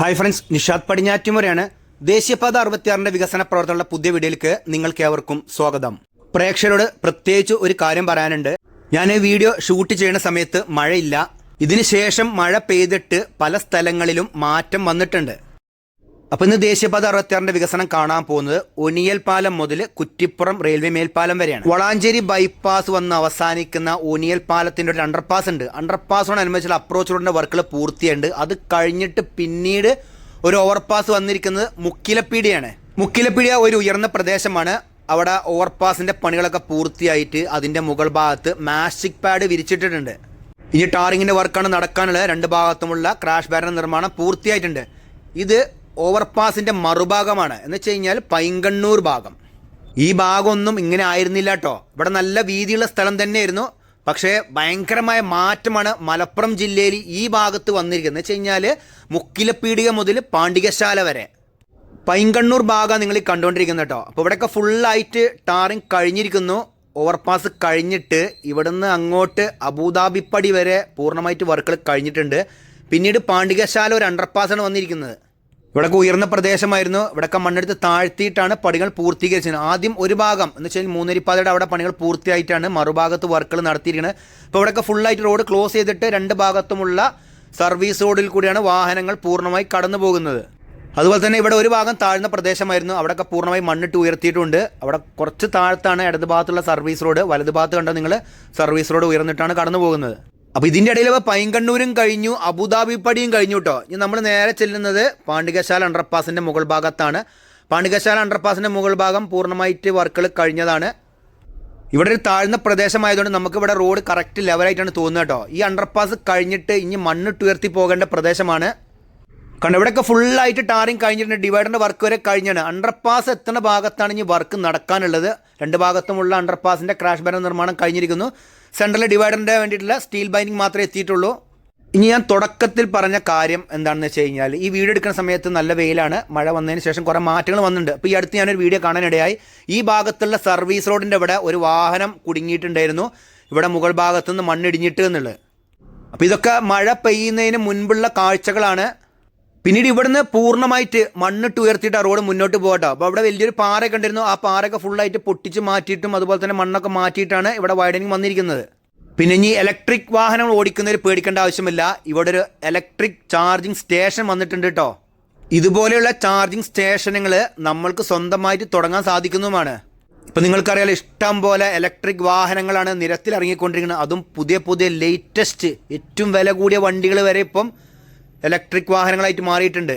Hi friends Nishad പടിഞ്ഞാറ്റുമുരയാണ് ദേശീയപാത അറുപത്തിയാറിന്റെ വികസന പ്രവർത്തനമുള്ള പുതിയ വീഡിയോയിലേക്ക് നിങ്ങൾക്ക് ഏവർക്കും സ്വാഗതം. പ്രേക്ഷകരോട് പ്രത്യേകിച്ച് ഒരു കാര്യം പറയാനുണ്ട്. ഞാൻ ഈ വീഡിയോ ഷൂട്ട് ചെയ്യുന്ന സമയത്ത് മഴയില്ല. ഇതിനുശേഷം മഴ പെയ്തിട്ട് പല സ്ഥലങ്ങളിലും മാറ്റം വന്നിട്ടുണ്ട്. അപ്പൊ ഇന്ന് ദേശീയപാത അറുപത്തിയാറിന്റെ വികസനം കാണാൻ പോകുന്നത് ഒനിയൽ പാലം മുതൽ കുറ്റിപ്പുറം റെയിൽവേ മേൽപ്പാലം വരെയാണ്. വളാഞ്ചേരി ബൈപ്പാസ് വന്ന് അവസാനിക്കുന്ന ഒനിയൽ പാലത്തിന്റെ ഒരു അണ്ടർപാസ് ഉണ്ട്. അണ്ടർപാസോടനുബന്ധിച്ചുള്ള അപ്രോച്ച് റോഡിന്റെ വർക്കുകൾ പൂർത്തിയുണ്ട് അത് കഴിഞ്ഞിട്ട് പിന്നീട് ഒരു ഓവർപാസ് വന്നിരിക്കുന്നത് മുക്കിലപ്പീടിയാണ്. മുക്കിലപ്പീടിയ ഒരു ഉയർന്ന പ്രദേശമാണ്. അവിടെ ഓവർപാസിന്റെ പണികളൊക്കെ പൂർത്തിയായിട്ട് അതിന്റെ മുകൾ ഭാഗത്ത് മാസ്റ്റിക് പാഡ് വിരിച്ചിട്ടിട്ടുണ്ട്. ഇനി ടാറിങ്ങിന്റെ വർക്കാണ് നടക്കാനുള്ളത്. രണ്ട് ഭാഗത്തുമുള്ള ക്രാഷ് ബാരന്റെ നിർമ്മാണം പൂർത്തിയായിട്ടുണ്ട്. ഇത് ഓവർപാസിന്റെ മറുഭാഗമാണ്. എന്ന് വെച്ച് കഴിഞ്ഞാൽ പൈങ്കണ്ണൂർ ഭാഗം. ഈ ഭാഗമൊന്നും ഇങ്ങനെ ആയിരുന്നില്ല കേട്ടോ ഇവിടെ നല്ല വീതിയുള്ള സ്ഥലം തന്നെയായിരുന്നു. പക്ഷേ ഭയങ്കരമായ മാറ്റമാണ് മലപ്പുറം ജില്ലയിൽ ഈ ഭാഗത്ത് വന്നിരിക്കുന്നത്. എന്ന് വെച്ച് കഴിഞ്ഞാൽ മുക്കിലപ്പീടിക മുതൽ പാണ്ഡികശാല വരെ. പൈങ്കണ്ണൂർ ഭാഗം നിങ്ങൾ കണ്ടുകൊണ്ടിരിക്കുന്നത് കേട്ടോ അപ്പോൾ ഇവിടെയൊക്കെ ഫുള്ളായിട്ട് ടാറിങ് കഴിഞ്ഞിരിക്കുന്നു. ഓവർപാസ് കഴിഞ്ഞിട്ട് ഇവിടുന്ന് അങ്ങോട്ട് അബുദാബിപ്പടി വരെ പൂർണമായിട്ട് വർക്കുകൾ കഴിഞ്ഞിട്ടുണ്ട്. പിന്നീട് പാണ്ഡികശാല ഒരു അണ്ടർപാസാണ് വന്നിരിക്കുന്നത്. ഇവിടൊക്കെ ഉയർന്ന പ്രദേശമായിരുന്നു. ഇവിടൊക്കെ മണ്ണെടുത്ത് താഴ്ത്തിയിട്ടാണ് പണികൾ പൂർത്തീകരിച്ചത്. ആദ്യം ഒരു ഭാഗം എന്ന് വെച്ചാൽ മൂന്നരിപ്പാതയുടെ അവിടെ പണികൾ പൂർത്തിയായിട്ടാണ് മറുഭാഗത്ത് വർക്കുകൾ നടത്തിയിരിക്കുന്നത്. ഇപ്പോൾ ഇവിടെയൊക്കെ ഫുള്ളായിട്ട് റോഡ് ക്ലോസ് ചെയ്തിട്ട് രണ്ട് ഭാഗത്തുമുള്ള സർവീസ് റോഡിൽ കൂടിയാണ് വാഹനങ്ങൾ പൂർണമായി കടന്നു പോകുന്നത്. അതുപോലെ തന്നെ ഇവിടെ ഒരു ഭാഗം താഴ്ന്ന പ്രദേശമായിരുന്നു. അവിടെയൊക്കെ പൂർണമായി മണ്ണിട്ട് ഉയർത്തിയിട്ടുണ്ട്. അവിടെ കുറച്ച് താഴത്താണ് ഇടതുഭാഗത്തുള്ള സർവീസ് റോഡ് വലതുഭാഗത്ത് കണ്ട നിങ്ങൾ? സർവീസ് റോഡ് ഉയർന്നിട്ടാണ് കടന്നു പോകുന്നത്. അപ്പോൾ ഇതിന്റെ ഇടയിൽ പൈങ്കണ്ണൂരും കഴിഞ്ഞു അബുദാബി പടിയും കഴിഞ്ഞു കേട്ടോ ഇനി നമ്മൾ നേരെ ചെല്ലുന്നത് പാണ്ഡികശാല അണ്ടർപാസിന്റെ മുകൾ ഭാഗത്താണ്. പാണ്ഡികശാല അണ്ടർപാസിന്റെ മുകൾ ഭാഗം പൂർണമായിട്ട് വർക്കുകൾ കഴിഞ്ഞതാണ്. ഇവിടെ ഒരു താഴ്ന്ന പ്രദേശമായതുകൊണ്ട് നമുക്ക് ഇവിടെ റോഡ് കറക്റ്റ് ലെവലായിട്ടാണ് തോന്നുന്നത് കേട്ടോ ഈ അണ്ടർപാസ് കഴിഞ്ഞിട്ട് ഇനി മണ്ണ് ഉയർത്തി പോകേണ്ട പ്രദേശമാണ്. കണ്ടോ ഇവിടെയൊക്കെ ഫുള്ളായിട്ട് ടാറിങ് കഴിഞ്ഞിട്ടുണ്ട്. ഡിവൈഡറിന്റെ വർക്ക് വരെ കഴിഞ്ഞാണ്. അണ്ടർപാസ് എത്തുന്ന ഭാഗത്താണ് ഇനി വർക്ക് നടക്കാനുള്ളത്. രണ്ട് ഭാഗത്തുമുള്ള അണ്ടർപാസിന്റെ ക്രാഷ് ബാരം നിർമ്മാണം കഴിഞ്ഞിരിക്കുന്നു. സെൻട്രൽ ഡിവൈഡറിന്റെ വേണ്ടിയിട്ടുള്ള സ്റ്റീൽ ബൈൻഡിങ് മാത്രമേ എത്തിയിട്ടുള്ളൂ. ഇനി ഞാൻ തുടക്കത്തിൽ പറഞ്ഞ കാര്യം എന്താണെന്ന് വെച്ച് കഴിഞ്ഞാൽ ഈ വീഡിയോ എടുക്കുന്ന സമയത്ത് നല്ല വെയിലാണ് മഴ വന്നതിന് ശേഷം കുറേ മാറ്റങ്ങൾ വന്നിട്ടുണ്ട്. അപ്പോൾ ഈ അടുത്ത് ഞാനൊരു വീഡിയോ കാണാനിടയായി. ഈ ഭാഗത്തുള്ള സർവീസ് റോഡിന്റെ ഇവിടെ ഒരു വാഹനം കുടുങ്ങിയിട്ടുണ്ടായിരുന്നു. ഇവിടെ മുകൾ ഭാഗത്തുനിന്ന് മണ്ണിടിഞ്ഞിട്ട് എന്നുള്ളത്. അപ്പോൾ ഇതൊക്കെ മഴ പെയ്യുന്നതിന് മുൻപുള്ള കാഴ്ചകളാണ്. പിന്നീട് ഇവിടുന്ന് പൂർണമായിട്ട് മണ്ണിട്ട് ഉയർത്തിയിട്ട് ആ റോഡ് മുന്നോട്ട് പോകട്ടോ അപ്പോൾ അവിടെ വലിയൊരു പാറയൊക്കെ കണ്ടിരുന്നു. ആ പാറയൊക്കെ ഫുള്ളായിട്ട് പൊട്ടിച്ച് മാറ്റിയിട്ടും അതുപോലെ തന്നെ മണ്ണൊക്കെ മാറ്റിയിട്ടാണ് ഇവിടെ വൈഡനിങ് വന്നിരിക്കുന്നത്. പിന്നെ ഇനി ഇലക്ട്രിക് വാഹനങ്ങൾ ഓടിക്കുന്നതിൽ പേടിക്കേണ്ട ആവശ്യമില്ല. ഇവിടെ ഒരു ഇലക്ട്രിക് ചാർജിങ് സ്റ്റേഷൻ വന്നിട്ടുണ്ട് കേട്ടോ ഇതുപോലെയുള്ള ചാർജിങ് സ്റ്റേഷനുകൾ നമ്മൾക്ക് സ്വന്തമായിട്ട് തുടങ്ങാൻ സാധിക്കുന്നതുമാണ്. ഇപ്പം നിങ്ങൾക്കറിയാലോ ഇഷ്ടം പോലെ ഇലക്ട്രിക് വാഹനങ്ങളാണ് നിരത്തിൽ ഇറങ്ങിക്കൊണ്ടിരിക്കുന്നത് അതും പുതിയ പുതിയ ലേറ്റസ്റ്റ് ഏറ്റവും വില കൂടിയ വണ്ടികൾ വരെ ഇപ്പം ഇലക്ട്രിക് വാഹനങ്ങളായിട്ട് മാറിയിട്ടുണ്ട്.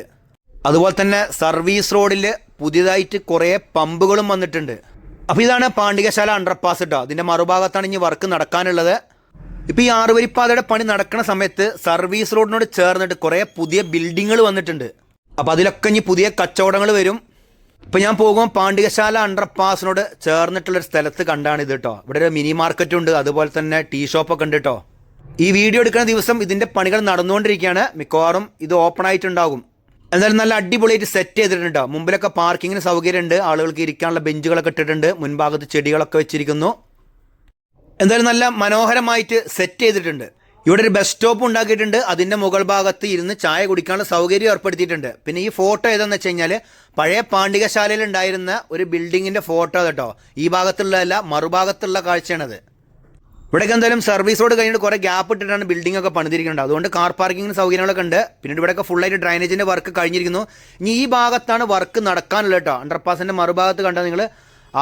അതുപോലെ തന്നെ സർവീസ് റോഡിൽ പുതിയതായിട്ട് കുറേ പമ്പുകളും വന്നിട്ടുണ്ട്. അപ്പോൾ ഇതാണ് പാണ്ഡികശാല അണ്ടർപാസ് കേട്ടോ അതിന്റെ മറുഭാഗത്താണ് ഇനി വർക്ക് നടക്കാനുള്ളത്. ഇപ്പോൾ ഈ ആറുവരിപ്പാതയുടെ പണി നടക്കുന്ന സമയത്ത് സർവീസ് റോഡിനോട് ചേർന്നിട്ട് കുറേ പുതിയ ബിൽഡിങ്ങുകൾ വന്നിട്ടുണ്ട്. അപ്പോൾ അതിലൊക്കെ ഇനി പുതിയ കച്ചവടങ്ങൾ വരും. ഇപ്പം ഞാൻ പോകുമ്പോൾ പാണ്ഡികശാല അണ്ടർപാസിനോട് ചേർന്നിട്ടുള്ളൊരു സ്ഥലത്ത് കണ്ടാണ് ഇത് കേട്ടോ ഇവിടെ ഒരു മിനി മാർക്കറ്റ് ഉണ്ട്. അതുപോലെ തന്നെ ടീ ഷോപ്പൊക്കെ ഉണ്ട് കേട്ടോ ഈ വീഡിയോ എടുക്കുന്ന ദിവസം ഇതിന്റെ പണികൾ നടന്നുകൊണ്ടിരിക്കുകയാണ്. മിക്കവാറും ഇത് ഓപ്പൺ ആയിട്ടുണ്ടാകും. എന്നാലും നല്ല അടിപൊളിയായിട്ട് സെറ്റ് ചെയ്തിട്ടുണ്ട്. മുമ്പിലൊക്കെ പാർക്കിങ്ങിന് സൗകര്യമുണ്ട്. ആളുകൾക്ക് ഇരിക്കാനുള്ള ബെഞ്ചുകളൊക്കെ ഇട്ടിട്ടുണ്ട്. മുൻഭാഗത്ത് ചെടികളൊക്കെ വെച്ചിരിക്കുന്നു. എന്തായാലും നല്ല മനോഹരമായിട്ട് സെറ്റ് ചെയ്തിട്ടുണ്ട്. ഇവിടെ ഒരു ബസ് സ്റ്റോപ്പ് ഉണ്ടാക്കിയിട്ടുണ്ട്. അതിന്റെ മുകൾ ഭാഗത്ത് ഇരുന്ന് ചായ കുടിക്കാനുള്ള സൗകര്യം ഏർപ്പെടുത്തിയിട്ടുണ്ട്. പിന്നെ ഈ ഫോട്ടോ ഏതെന്ന് വെച്ച് കഴിഞ്ഞാൽ പഴയ പാണ്ഡികശാലയിൽ ഉണ്ടായിരുന്ന ഒരു ബിൽഡിങ്ങിന്റെ ഫോട്ടോ കേട്ടോ. ഈ ഭാഗത്തുള്ളതല്ല മറുഭാഗത്തുള്ള കാഴ്ചയാണത്. ഇവിടെയൊക്കെ എന്തായാലും സർവീസ് റോഡ് കഴിഞ്ഞിട്ട് കുറേ ഗ്യാപ്പ് ഇട്ടിട്ടാണ് ബിൽഡിംഗ് ഒക്കെ പണിതിരിക്കുന്നത്. അതുകൊണ്ട് കാർ പാർക്കിങ്ങിന് സൗകര്യങ്ങളൊക്കെ ഉണ്ട്. പിന്നീട് ഇവിടെയൊക്കെ ഫുള്ളായിട്ട് ഡ്രൈനേജിന്റെ വർക്ക് കഴിഞ്ഞിരിക്കുന്നു. ഇനി ഈ ഭാഗത്താണ് വർക്ക് നടക്കാനുള്ളത് കേട്ടോ. അണ്ടർപാസിന്റെ മറുഭാഗത്ത് കണ്ടാൽ നിങ്ങൾ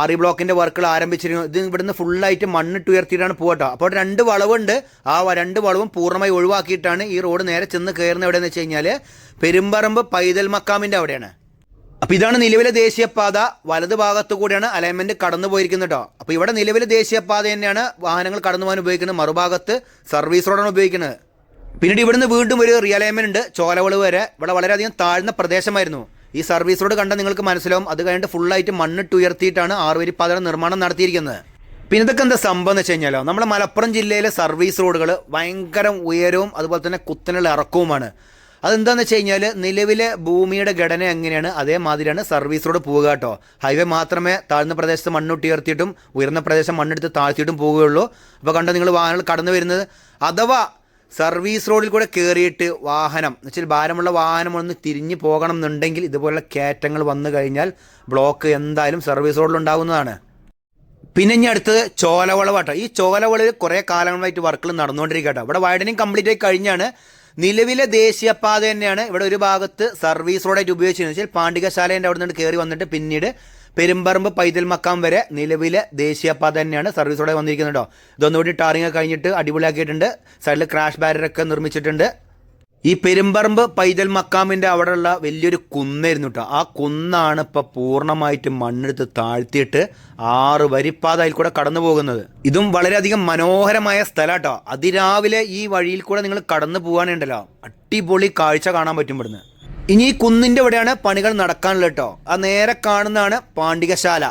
ആറി ബ്ലോക്കിന്റെ വർക്കുകൾ ആരംഭിച്ചിരിക്കുന്നു. ഇത് ഇവിടുന്ന് ഫുള്ളായിട്ട് മണ്ണിട്ട് ഉയർത്തിയിട്ടാണ് പോകട്ടോ. അപ്പോൾ രണ്ട് വളവുണ്ട്. ആ രണ്ട് വളവും പൂർണമായി ഒഴിവാക്കിയിട്ടാണ് ഈ റോഡ് നേരെ ചെന്ന് കയറുന്നത് എവിടെയെന്ന് വെച്ച് കഴിഞ്ഞാൽ പെരുമ്പറമ്പ് പൈതൽ മക്കാമിന്റെ അവിടെയാണ്. അപ്പോൾ ഇതാണ് നിലവിലെ ദേശീയപാത. വലത് ഭാഗത്തു കൂടിയാണ് അലൈൻമെന്റ് കടന്നു പോയിരിക്കുന്നത് കേട്ടോ അപ്പോൾ ഇവിടെ നിലവിലെ ദേശീയപാത തന്നെയാണ് വാഹനങ്ങൾ കടന്നു പോകാൻ ഉപയോഗിക്കുന്നത്. മറുഭാഗത്ത് സർവീസ് റോഡാണ് ഉപയോഗിക്കുന്നത്. പിന്നീട് ഇവിടുന്ന് വീണ്ടും ഒരു റിയലൈൻമെന്റ് ഉണ്ട്. ചോലവളവ് വരെ. ഇവിടെ വളരെയധികം താഴ്ന്ന പ്രദേശമായിരുന്നു. ഈ സർവീസ് റോഡ് കണ്ടാൽ നിങ്ങൾക്ക് മനസ്സിലാവും. അത് കഴിഞ്ഞിട്ട് ഫുള്ളായിട്ട് മണ്ണിട്ട് ഉയർത്തിയിട്ടാണ് ആറുവരിപ്പാതയുടെ നിർമ്മാണം നടത്തിയിരിക്കുന്നത്. പിന്നെ ഇതൊക്കെ എന്താ സംഭവം എന്ന് വെച്ച് കഴിഞ്ഞാലോ നമ്മുടെ മലപ്പുറം ജില്ലയിലെ സർവീസ് റോഡുകൾ ഭയങ്കര ഉയരവും അതുപോലെ തന്നെ കുത്തനുള്ള ഇറക്കവുമാണ്. അതെന്താണെന്ന് വെച്ച് കഴിഞ്ഞാൽ നിലവിലെ ഭൂമിയുടെ ഘടന എങ്ങനെയാണ്? അതേമാതിരിയാണ് സർവീസ് റോഡ് പോവുക കേട്ടോ. ഹൈവേ മാത്രമേ താഴ്ന്ന പ്രദേശത്ത് മണ്ണുട്ടി ഉയർത്തിയിട്ടും ഉയർന്ന പ്രദേശം മണ്ണെടുത്ത് താഴ്ത്തിയിട്ടും പോവുകയുള്ളൂ. അപ്പോൾ കണ്ടോ നിങ്ങൾ വാഹനങ്ങൾ കടന്നു വരുന്നത്? അഥവാ സർവീസ് റോഡിൽ കൂടെ കയറിയിട്ട് വാഹനം എന്ന് വെച്ചാൽ ഭാരമുള്ള വാഹനം ഒന്ന് തിരിഞ്ഞു പോകണം എന്നുണ്ടെങ്കിൽ ഇതുപോലുള്ള കയറ്റങ്ങൾ വന്നു കഴിഞ്ഞാൽ ബ്ലോക്ക് എന്തായാലും സർവീസ് റോഡിൽ ഉണ്ടാകുന്നതാണ് പിന്നെ ഇനി അടുത്തത് ചോലവളവാട്ടോ ഈ ചോലവളവിൽ കുറേ കാലങ്ങളായിട്ട് വർക്കുകൾ നടന്നുകൊണ്ടിരിക്കട്ടോ ഇവിടെ വൈഡനിങ് കംപ്ലീറ്റ് ആയി കഴിഞ്ഞാണ് നിലവിലെ ദേശീയപാത തന്നെയാണ്. ഇവിടെ ഒരു ഭാഗത്ത് സർവീസ് റോഡായിട്ട് ഉപയോഗിച്ചിരുന്നത് വെച്ചാൽ പാണ്ഡികശാലേന്റെ അവിടെ നിന്ന് കയറി വന്നിട്ട് പിന്നീട് പെരുമ്പറമ്പ് പൈതൽ മക്കാം വരെ നിലവിലെ ദേശീയപാത തന്നെയാണ് സർവീസ് റോഡായി വന്നിരിക്കുന്നുണ്ടോ ഇതൊന്നുകൂടി ടാറിങ് കഴിഞ്ഞിട്ട് അടിപൊളിയാക്കിയിട്ടുണ്ട്. സൈഡിൽ ക്രാഷ് ബാരിയറൊക്കെ നിർമ്മിച്ചിട്ടുണ്ട്. ഈ പെരുമ്പറമ്പ് പൈതൽ മക്കാമിന്റെ അവിടെയുള്ള വലിയൊരു കുന്നായിരുന്നു കേട്ടോ ആ കുന്നാണ് ഇപ്പോൾ പൂർണമായിട്ട് മണ്ണെടുത്ത് താഴ്ത്തിയിട്ട് ആറ് വരിപ്പാത അതിൽ കൂടെ കടന്നു പോകുന്നത്. ഇതും വളരെയധികം മനോഹരമായ സ്ഥലം കേട്ടോ അതിരാവിലെ ഈ വഴിയിൽ കൂടെ നിങ്ങൾ കടന്നു പോകാനുണ്ടല്ലോ അടിപൊളി കാഴ്ച കാണാൻ പറ്റും ഇവിടുന്ന്. ഇനി ഈ കുന്നിന്റെ ഇവിടെയാണ് പണികൾ നടക്കാനുള്ളത് കേട്ടോ ആ നേരെ കാണുന്നതാണ് പാണ്ഡികശാല.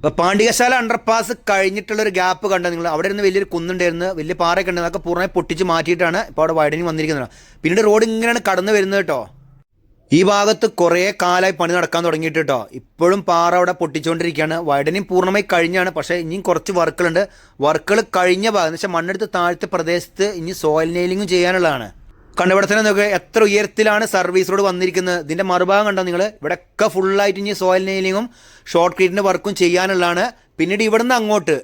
അപ്പോൾ പാണ്ഡികശാല അണ്ടർപാസ് കഴിഞ്ഞിട്ടുള്ള ഒരു ഗ്യാപ്പ് കണ്ടോ നിങ്ങൾ? അവിടെ ഇരുന്ന് വലിയൊരു കുന്നുണ്ടായിരുന്നു വലിയ പാറയൊക്കെ ഉണ്ട് അതൊക്കെ പൂർണമായി പൊട്ടിച്ച് മാറ്റിയിട്ടാണ് ഇപ്പോൾ അവിടെ വൈഡനിങ് വന്നിരിക്കുന്നത്. പിന്നീട് റോഡ് ഇങ്ങനെയാണ് കടന്നു വരുന്നത് കേട്ടോ. ഈ ഭാഗത്ത് കുറേ കാലമായി പണി നടക്കാൻ തുടങ്ങിയിട്ട് കേട്ടോ. ഇപ്പോഴും പാറ അവിടെ പൊട്ടിച്ചുകൊണ്ടിരിക്കുകയാണ്. വൈഡനിങ് പൂർണമായി കഴിഞ്ഞാണ് പക്ഷേ ഇനിയും കുറച്ച് വർക്കുകളുണ്ട്. വർക്കുകൾ കഴിഞ്ഞ ഭാഗം എന്ന് വെച്ചാൽ മണ്ണെടുത്ത് താഴത്തെ പ്രദേശത്ത് ഇനി സോയിൽ നെയിലിങ്ങും ചെയ്യാനുള്ളതാണ്. കണ്ടുപിടത്തിന് നോക്കുക എത്ര ഉയരത്തിലാണ് സർവീസ് റോഡ് വന്നിരിക്കുന്നത്. ഇതിന്റെ മറുഭാഗം കണ്ടോ നിങ്ങൾ ഇവിടെയൊക്കെ ഫുള്ളായിട്ട് ഇനി സോയിൽ നെയിലിങ്ങും ഷോർട്ട് ക്രീറ്റിന്റെ വർക്കും ചെയ്യാനുള്ളതാണ്. പിന്നീട് ഇവിടുന്ന് അങ്ങോട്ട്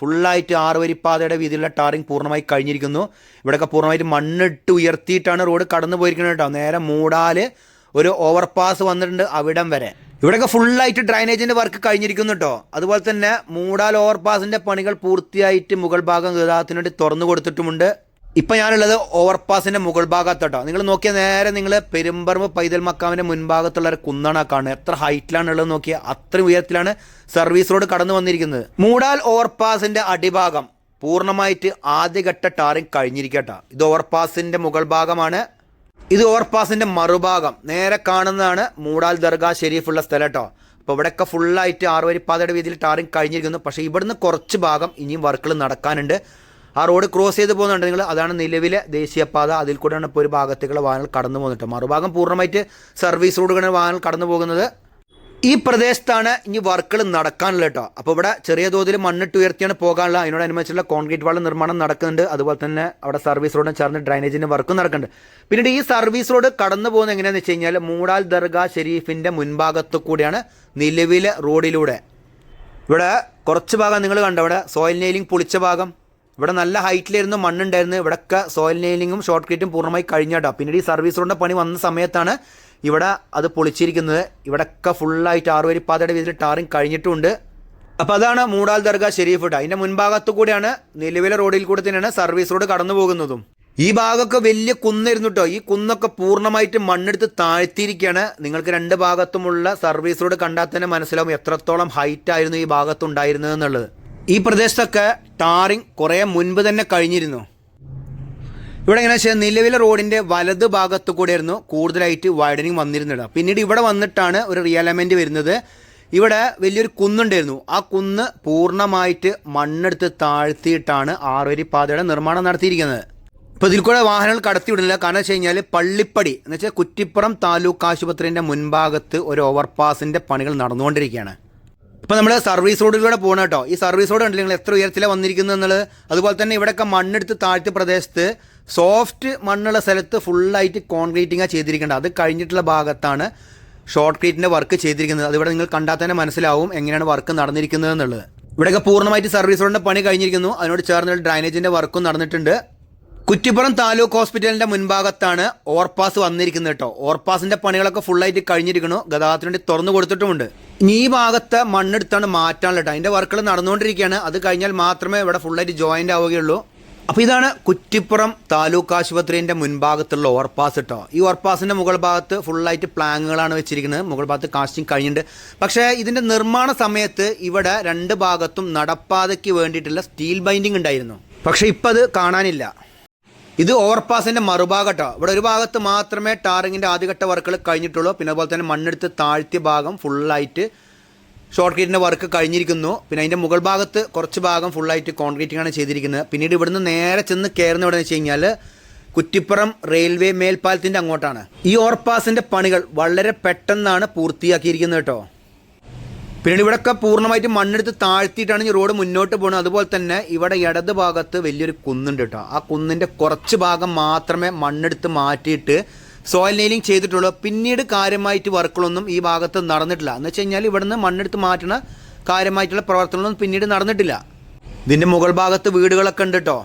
ഫുള്ളായിട്ട് ആറ് വരിപ്പാതയുടെ വീതിയിലുള്ള ടാറിങ് പൂർണമായി കഴിഞ്ഞിരിക്കുന്നു. ഇവിടെയൊക്കെ പൂർണമായിട്ട് മണ്ണിട്ട് ഉയർത്തിയിട്ടാണ് റോഡ് കടന്നു പോയിരിക്കുന്നത് കേട്ടോ. നേരെ മൂടാൽ ഒരു ഓവർപാസ് വന്നിട്ടുണ്ട് അവിടം വരെ. ഇവിടെയൊക്കെ ഫുള്ളായിട്ട് ഡ്രൈനേജിന്റെ വർക്ക് കഴിഞ്ഞിരിക്കുന്നു കേട്ടോ. അതുപോലെ തന്നെ മൂടാൽ ഓവർപാസിന്റെ പണികൾ പൂർത്തിയായിട്ട് മുകൾ ഭാഗം ഗതാഗതത്തിനുവേണ്ടി തുറന്നു കൊടുത്തിട്ടുമുണ്ട്. ഇപ്പം ഞാനുള്ളത് ഓവർപാസിന്റെ മുകൾ ഭാഗത്തോട്ടോ. നിങ്ങൾ നോക്കിയാൽ നേരെ നിങ്ങൾ പെരുമ്പറമ്പ് പൈതൽ മക്കാവിന്റെ മുൻഭാഗത്തുള്ള ഒരു കുന്നാണ് കാണുന്നത്. എത്ര ഹൈറ്റിലാണ് ഉള്ളത് നോക്കിയാൽ അത്രയും ഉയരത്തിലാണ് സർവീസ് റോഡ് കടന്നു വന്നിരിക്കുന്നത്. മൂടാൽ ഓവർപാസിന്റെ അടിഭാഗം പൂർണമായിട്ട് ആദ്യഘട്ട ടാറിങ് കഴിഞ്ഞിരിക്കട്ടോ. ഇത് ഓവർപാസിന്റെ മുകൾ ഭാഗമാണ്. ഇത് ഓവർപാസിന്റെ മറുഭാഗം. നേരെ കാണുന്നതാണ് മൂടാൽ ദർഗാ ഷെരീഫുള്ള സ്ഥലം കേട്ടോ അപ്പോൾ ഇവിടെയൊക്കെ ഫുള്ളായിട്ട് ആറുവരിപ്പാതയുടെ വീതിയിൽ ടാറിങ് കഴിഞ്ഞിരിക്കുന്നു. പക്ഷേ ഇവിടുന്ന് കുറച്ച് ഭാഗം ഇനിയും വർക്കുകൾ നടക്കാനുണ്ട്. ആ റോഡ് ക്രോസ് ചെയ്ത് പോകുന്നുണ്ട്. നിങ്ങൾ അതാണ് നിലവിലെ ദേശീയപാത. അതിൽ കൂടെയാണ് ഇപ്പോൾ ഒരു ഭാഗത്തേക്കുള്ള വാഹനങ്ങൾ കടന്നു പോകുന്നുണ്ട് മറുഭാഗം പൂർണമായിട്ട് സർവീസ് റോഡുകളാണ് വാഹനങ്ങൾ കടന്നു പോകുന്നത്. ഈ പ്രദേശത്താണ് ഇനി വർക്കുകൾ നടക്കാനുള്ള കേട്ടോ. അപ്പോൾ ഇവിടെ ചെറിയ തോതിൽ മണ്ണിട്ട് ഉയർത്തിയാണ് പോകാനുള്ള അതിനോടനുബന്ധിച്ചുള്ള കോൺക്രീറ്റ് വാൾ നിർമ്മാണം നടക്കുന്നുണ്ട്. അതുപോലെ തന്നെ അവിടെ സർവീസ് റോഡും ചേർന്ന് ഡ്രൈനേജിന്റെ വർക്കും നടക്കുന്നുണ്ട്. പിന്നീട് ഈ സർവീസ് റോഡ് കടന്നു പോകുന്നത് എങ്ങനെയാണെന്ന് വെച്ച് കഴിഞ്ഞാൽ മൂടാൽ ദർഗാ ഷെരീഫിന്റെ മുൻഭാഗത്തു കൂടിയാണ് നിലവിലെ റോഡിലൂടെ. ഇവിടെ കുറച്ച് ഭാഗം നിങ്ങൾ കണ്ടോ? ഇവിടെ സോയിൽ നെയിലിംഗ് പൊളിച്ച ഭാഗം ഇവിടെ നല്ല ഹൈറ്റിലായിരുന്നു മണ്ണുണ്ടായിരുന്നു. ഇവിടെയൊക്കെ സോയിൽ നെയിലിങ്ങും ഷോർട്ട് ക്രീറ്റും പൂർണമായി കഴിഞ്ഞാട്ടോ. പിന്നീട് ഈ സർവീസ് റോഡിന്റെ പണി വന്ന സമയത്താണ് ഇവിടെ അത് പൊളിച്ചിരിക്കുന്നത്. ഇവിടെയൊക്കെ ഫുള്ളായിട്ട് ആറുവരിപ്പാതയുടെ വീതിയിൽ ടാറിങ് കഴിഞ്ഞിട്ടുണ്ട്. അപ്പോൾ അതാണ് മൂടാൽ ദർഗ ഷെരീഫ് കേട്ടോ അതിന്റെ മുൻഭാഗത്തു കൂടിയാണ് നിലവിലെ റോഡിൽ കൂടെ തന്നെയാണ് സർവീസ് റോഡ് കടന്നു പോകുന്നതും. ഈ ഭാഗമൊക്കെ വലിയ കുന്നിരുന്നു കേട്ടോ ഈ കുന്നൊക്കെ പൂർണമായിട്ട് മണ്ണെടുത്ത് താഴ്ത്തിയിരിക്കുകയാണ്. നിങ്ങൾക്ക് രണ്ട് ഭാഗത്തുമുള്ള സർവീസ് റോഡ് കണ്ടാൽ തന്നെ മനസ്സിലാവും എത്രത്തോളം ഹൈറ്റ് ആയിരുന്നു ഈ ഭാഗത്തുണ്ടായിരുന്നത് എന്നുള്ളത്. ഈ പ്രദേശത്തൊക്കെ ടാറിങ് കുറേ മുൻപ് തന്നെ കഴിഞ്ഞിരുന്നു. ഇവിടെ എങ്ങനെ വെച്ചാൽ നിലവിലെ റോഡിന്റെ വലത് ഭാഗത്തു കൂടെയായിരുന്നു കൂടുതലായിട്ട് വൈഡനിങ് വന്നിരുന്നത്. പിന്നീട് ഇവിടെ വന്നിട്ടാണ് ഒരു റിയലമെന്റ് വരുന്നത്. ഇവിടെ വലിയൊരു കുന്നുണ്ടായിരുന്നു. ആ കുന്ന് പൂർണമായിട്ട് മണ്ണെടുത്ത് താഴ്ത്തിയിട്ടാണ് ആറുവരി പാതയുടെ നിർമ്മാണം നടത്തിയിരിക്കുന്നത്. ഇപ്പോൾ ഇതിൽ കൂടെ വാഹനങ്ങൾ കടത്തിവിടുന്നില്ല കാരണം വെച്ച് കഴിഞ്ഞാൽ പള്ളിപ്പടി എന്ന് വെച്ചാൽ കുറ്റിപ്പുറം താലൂക്ക് ആശുപത്രിന്റെ മുൻഭാഗത്ത് ഒരു ഓവർപാസിന്റെ പണികൾ നടന്നുകൊണ്ടിരിക്കുകയാണ്. ഇപ്പോൾ നമ്മൾ സർവീസ് റോഡിലൂടെ പോകണം കേട്ടോ ഈ സർവീസ് റോഡ് കണ്ടില്ല നിങ്ങൾ എത്ര ഉയരത്തിലാണ് വന്നിരിക്കുന്നത് എന്നുള്ളത്? അതുപോലെ തന്നെ ഇവിടെയൊക്കെ മണ്ണെടുത്ത് താഴ്ത്തി പ്രദേശത്ത് സോഫ്റ്റ് മണ്ണുള്ള സ്ഥലത്ത് ഫുള്ളായിട്ട് കോൺക്രീറ്റിംഗാണ് ചെയ്തിരിക്കേണ്ടത്. അത് കഴിഞ്ഞിട്ടുള്ള ഭാഗത്താണ് ഷോർട്ട് ക്രീറ്റിന്റെ വർക്ക് ചെയ്തിരിക്കുന്നത്. അതിവിടെ നിങ്ങൾ കണ്ടാൽ തന്നെ മനസ്സിലാവും എങ്ങനെയാണ് വർക്ക് നടന്നിരിക്കുന്നത് എന്നുള്ളത്. ഇവിടെയൊക്കെ പൂർണമായിട്ട് സർവീസ് റോഡിന്റെ പണി കഴിഞ്ഞിരിക്കുന്നു. അതിനോട് ചേർന്ന് ഡ്രൈനേജിന്റെ വർക്കും നടന്നിട്ടുണ്ട്. കുറ്റിപ്പുറം താലൂക്ക് ഹോസ്പിറ്റലിന്റെ മുൻഭാഗത്താണ് ഓവർപാസ് വന്നിരിക്കുന്നത് കേട്ടോ. ഓവർപാസിന്റെ പണികളൊക്കെ ഫുള്ളായിട്ട് കഴിഞ്ഞിരിക്കുന്നു. ഗതാഗതത്തിന് വേണ്ടി തുറന്നു കൊടുത്തിട്ടുമുണ്ട്. ഇനി ഈ ഭാഗത്ത് മണ്ണെടുത്താണ് മാറ്റാനുള്ള കേട്ടോ. അതിന്റെ വർക്കുകൾ നടന്നുകൊണ്ടിരിക്കുകയാണ്. അത് കഴിഞ്ഞാൽ മാത്രമേ ഇവിടെ ഫുള്ളായിട്ട് ജോയിന്റ് ആവുകയുള്ളൂ. അപ്പോൾ ഇതാണ് കുറ്റിപ്പുറം താലൂക്ക് ആശുപത്രിന്റെ മുൻഭാഗത്തുള്ള ഓവർപാസ് കേട്ടോ. ഈ ഓവർപാസിന്റെ മുകൾ ഭാഗത്ത് ഫുള്ളായിട്ട് പ്ലാങ്ങുകളാണ് വെച്ചിരിക്കുന്നത്. മുകൾ ഭാഗത്ത് കാസ്റ്റിംഗ് കഴിഞ്ഞിട്ടുണ്ട്. പക്ഷേ ഇതിന്റെ നിർമ്മാണ സമയത്ത് ഇവിടെ രണ്ട് ഭാഗത്തും നടപ്പാതയ്ക്ക് വേണ്ടിയിട്ടുള്ള സ്റ്റീൽ ബൈൻഡിങ് ഉണ്ടായിരുന്നു. പക്ഷേ ഇപ്പം അത് കാണാനില്ല. ഇത് ഓവർപാസിന്റെ മറുഭാഗട്ടോ. ഇവിടെ ഒരു ഭാഗത്ത് മാത്രമേ ടാറിങ്ങിന്റെ ആദ്യഘട്ട വർക്കുകൾ കഴിഞ്ഞിട്ടുള്ളൂ. പിന്നെ അതുപോലെ തന്നെ മണ്ണെടുത്ത് താഴ്ത്തിയ ഭാഗം ഫുള്ളായിട്ട് ഷോർട്ട് വർക്ക് കഴിഞ്ഞിരിക്കുന്നു. പിന്നെ അതിന്റെ മുകൾ ഭാഗത്ത് കുറച്ച് ഭാഗം ഫുള്ളായിട്ട് ആണ് ചെയ്തിരിക്കുന്നത്. പിന്നീട് ഇവിടുന്ന് നേരെ ചെന്ന് കയറുന്ന എവിടെ വെച്ച് കഴിഞ്ഞാൽ കുറ്റിപ്പുറം റെയിൽവേ മേൽപ്പാലത്തിന്റെ അങ്ങോട്ടാണ്. ഈ ഓവർപാസിന്റെ പണികൾ വളരെ പെട്ടെന്നാണ് പൂർത്തിയാക്കിയിരിക്കുന്നത് കേട്ടോ. പിന്നീട് ഇവിടെയൊക്കെ പൂർണമായിട്ട് മണ്ണെടുത്ത് താഴ്ത്തിയിട്ടാണ് ഈ റോഡ് മുന്നോട്ട് പോകുന്നത്. അതുപോലെ തന്നെ ഇവിടെ ഇടത് ഭാഗത്ത് വലിയൊരു കുന്നുണ്ട് കേട്ടോ. ആ കുന്നിന്റെ കുറച്ച് ഭാഗം മാത്രമേ മണ്ണെടുത്ത് മാറ്റിയിട്ട് സോയിൽ നെയിലിംഗ് ചെയ്തിട്ടുള്ളൂ. പിന്നീട് കാര്യമായിട്ട് വർക്കുകളൊന്നും ഈ ഭാഗത്ത് നടന്നിട്ടില്ല. എന്ന് വെച്ച് കഴിഞ്ഞാൽ ഇവിടുന്ന് മണ്ണെടുത്ത് മാറ്റുന്ന കാര്യമായിട്ടുള്ള പ്രവർത്തനങ്ങളൊന്നും പിന്നീട് നടന്നിട്ടില്ല. ഇതിന്റെ മുകൾ ഭാഗത്ത് വീടുകളൊക്കെ ഉണ്ട് കേട്ടോ.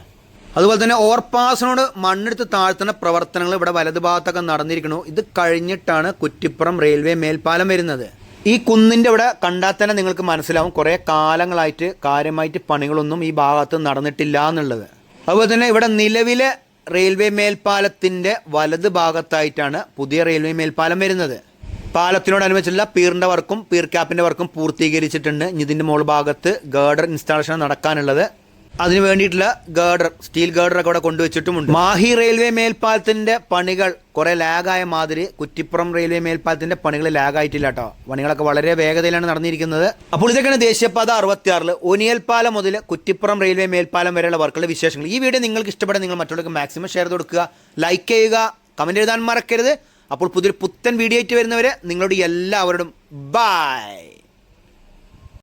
അതുപോലെ തന്നെ ഓവർപാസിനോട് മണ്ണെടുത്ത് താഴ്ത്തുന്ന പ്രവർത്തനങ്ങൾ ഇവിടെ വലതുഭാഗത്തൊക്കെ നടന്നിരിക്കുന്നു. ഇത് കഴിഞ്ഞിട്ടാണ് കുറ്റിപ്പുറം റെയിൽവേ മേൽപ്പാലം വരുന്നത്. ഈ കുന്നിന്റെ ഇവിടെ കണ്ടാൽ തന്നെ നിങ്ങൾക്ക് മനസ്സിലാവും കുറേ കാലങ്ങളായിട്ട് കാര്യമായിട്ട് പണികളൊന്നും ഈ ഭാഗത്ത് നടന്നിട്ടില്ല എന്നുള്ളത്. അതുപോലെ തന്നെ ഇവിടെ നിലവിലെ റെയിൽവേ മേൽപ്പാലത്തിന്റെ വലത് ഭാഗത്തായിട്ടാണ് പുതിയ റെയിൽവേ മേൽപ്പാലം വരുന്നത്. പാലത്തിനോടനുബന്ധിച്ചുള്ള പീറിന്റെ വർക്കും പീർ ക്യാപ്പിന്റെ വർക്കും പൂർത്തീകരിച്ചിട്ടുണ്ട്. ഇതിന്റെ മുകൾ ഭാഗത്ത് ഗേഡർ ഇൻസ്റ്റാളേഷൻ നടക്കാനുള്ളത്. അതിന് വേണ്ടിയിട്ടുള്ള ഗേഡർ സ്റ്റീൽ ഗേഡർ ഒക്കെ ഇവിടെ കൊണ്ടുവച്ചിട്ടുമുണ്ട്. മാഹി റെയിൽവേ മേൽപ്പാലത്തിന്റെ പണികൾ കുറെ ലാഗായ മാതിരി കുറ്റിപ്പുറം റെയിൽവേ മേൽപ്പാലത്തിന്റെ പണികൾ ലാഗായിട്ടില്ല കേട്ടോ. പണികളൊക്കെ വളരെ വേഗതയിലാണ് നടന്നിരിക്കുന്നത്. അപ്പോൾ ഇതൊക്കെയാണ് ദേശീയപാത അറുപത്തിയാറിൽ ഒനിയൽപാലം മുതൽ കുറ്റിപ്പുറം റെയിൽവേ മേൽപ്പാലം വരെയുള്ള വർക്കുകളുടെ വിശേഷങ്ങൾ. ഈ വീഡിയോ നിങ്ങൾക്ക് ഇഷ്ടപ്പെടാൻ നിങ്ങൾ മറ്റുള്ളവർക്ക് മാക്സിമം ഷെയർ കൊടുക്കുക ലൈക്ക് ചെയ്യുക കമന്റ് എഴുതാൻ മറക്കരുത്. അപ്പോൾ പുതിയൊരു പുത്തൻ വീഡിയോ ആയിട്ട് വരുന്നവരെ നിങ്ങളോട് എല്ലാവരോടും ബൈ